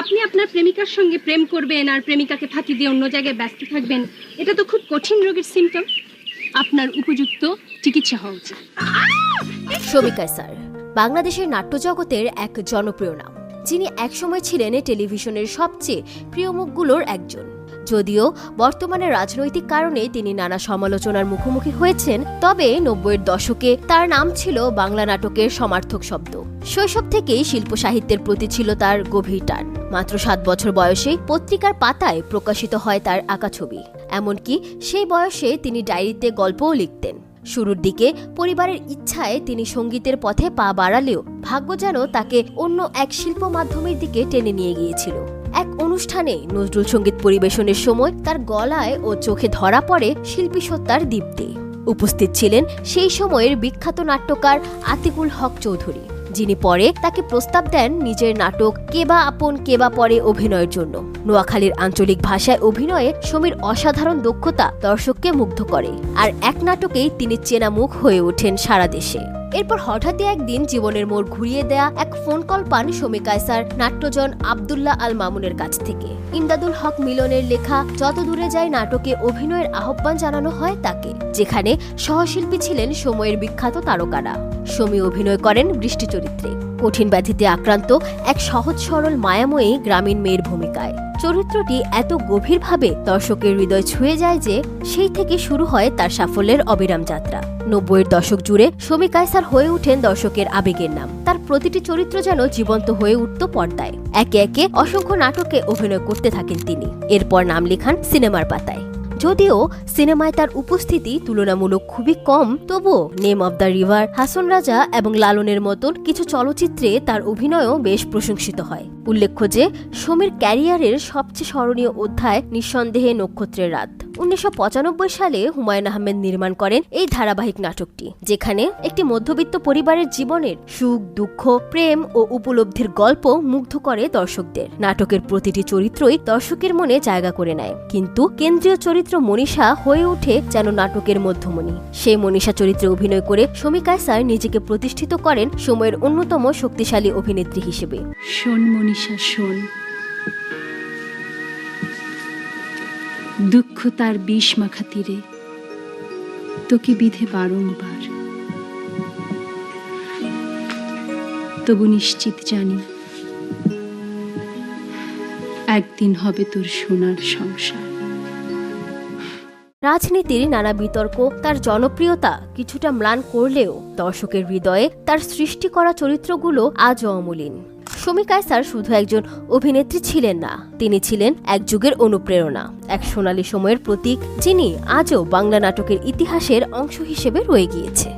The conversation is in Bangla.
আপনি আপনার প্রেমিকার সঙ্গে প্রেম করবেন আর প্রেমিকাকে ফাঁকি দিয়ে অন্য জায়গায় ব্যস্ত থাকবেন, এটা তো খুব কঠিন রোগের সিমটম আপনার উপযুক্ত চিকিৎসা হওয়া উচিত। শমিকা স্যার, বাংলাদেশের নাট্যজগতের এক জনপ্রিয় নাম, যিনি একসময় ছিলেন টেলিভিশনের সবচেয়ে প্রিয় মুখগুলোর একজন। যদিও বর্তমানে রাজনৈতিক কারণে তিনি নানা সমালোচনার মুখোমুখি হয়েছেন, তবে নব্বইয়ের দশকে তার নাম ছিল বাংলা নাটকের সমার্থক শব্দ। শৈশব থেকেই শিল্প সাহিত্যের প্রতি ছিল তার গভীর টান। মাত্র সাত বছর বয়সে পত্রিকার পাতায় প্রকাশিত হয় তার আঁকা ছবি। এমনকি সেই বয়সে তিনি ডায়েরিতে গল্পও লিখতেন। শুরুর দিকে পরিবারের ইচ্ছায় তিনি সঙ্গীতের পথে পা বাড়ালেও ভাগ্য যেন তাকে অন্য এক শিল্প মাধ্যমের দিকে টেনে নিয়ে গিয়েছিল। অনুষ্ঠানে নজরুল সংগীত পরিবেশনের সময় তার গলায় ও চোখে ধরা পড়ে শিল্পী সত্তার দীপ্তি। উপস্থিত ছিলেন সেই সময়ের বিখ্যাত নাট্যকার আতিকুল হক চৌধুরী, যিনি পরে তাকে প্রস্তাব দেন নিজের নাটক কেবা আপন কেবা পরে অভিনয়ের জন্য। নোয়াখালীর আঞ্চলিক ভাষায় অভিনয়ে সমীর অসাধারণ দক্ষতা দর্শককে মুগ্ধ করে। আর এক নাটকেই তিনি চেনা মুখ হয়ে ওঠেন সারা দেশে। এরপর হঠাৎই একদিন জীবনের মোড় ঘুরিয়ে দেয়া এক ফোন কল পান সমী কায়সার নাট্যজন আবদুল্লাহ আল মামুনের কাছ থেকে। ইমদাদুল হক মিলনের লেখা যত দূরে যায় নাটকে অভিনয়ের আহ্বান জানানো হয় তাকে, যেখানে সহশিল্পী ছিলেন সময়ের বিখ্যাত তারকারা। সমী অভিনয় করেন বৃষ্টি চরিত্রে কঠিন ব্যাধিতে আক্রান্ত এক সহজ সরল মায়াময়ী গ্রামীণ মেয়ের ভূমিকায়। চরিত্রটি এত গভীরভাবে দর্শকের হৃদয় ছুঁয়ে যায় যে সেই থেকে শুরু হয় তার সাফল্যের অবিরাম যাত্রা। নব্বইয়ের দশক জুড়ে শমী কায়সার হয়ে ওঠেন দর্শকের আবেগের নাম। তার প্রতিটি চরিত্র যেন জীবন্ত হয়ে উঠত পর্দায়। একে একে অসংখ্য নাটকে অভিনয় করতে থাকেন তিনি। এরপর নাম লেখান সিনেমার পাতায়। যদিও সিনেমায় তার উপস্থিতি তুলনামূলক খুবই কম, তবুও name of the river Hason Raja এবং লালনের মতন কিছু চলচ্চিত্রে তার অভিনয়ও বেশ প্রশংসিত হয়। উল্লেখ্য যে, সমীর ক্যারিয়ারের সবচেয়ে স্মরণীয় অধ্যায় নিঃসন্দেহে নক্ষত্রের রাত। উনিশশো পঁচানব্বই সালে হুমায়ুন আহমেদ নির্মাণ করেন এই ধারাবাহিক নাটকটি, যেখানে একটি মধ্যবিত্ত পরিবারের জীবনের সুখ, দুঃখ, প্রেম ও উপলব্ধির গল্প মুগ্ধ করে দর্শকদের। নাটকের প্রতিটি চরিত্রই দর্শকের মনে জায়গা করে নেয়। কিন্তু কেন্দ্রীয় চরিত্র মনীষা হয়ে ওঠে যেন নাটকের মধ্যমণি। সেই মনীষা চরিত্রে অভিনয় করে শমী কায়সার নিজেকে প্রতিষ্ঠিত করেন সময়ের অন্যতম শক্তিশালী অভিনেত্রী হিসেবে। শোন শোন। দুঃখ তার বিষ মাখা তীরে। তোকে বিধে বারংবার। তবু নিশ্চিত জানি, একদিন হবে তোর সোনার সংসার। রাজনীতির নানা বিতর্ক, তার জনপ্রিয়তা কিছুটা ম্লান করলেও দর্শকের হৃদয়ে তার সৃষ্টি করা চরিত্রগুলো আজও অমলিন। শমী কায়সার শুধু একজন অভিনেত্রী ছিলেন না, তিনি ছিলেন এক যুগের অনুপ্রেরণা, এক সোনালী সময়ের প্রতীক যিনি আজও বাংলা নাটকের ইতিহাসের অংশ হিসেবে রয়ে গিয়েছে।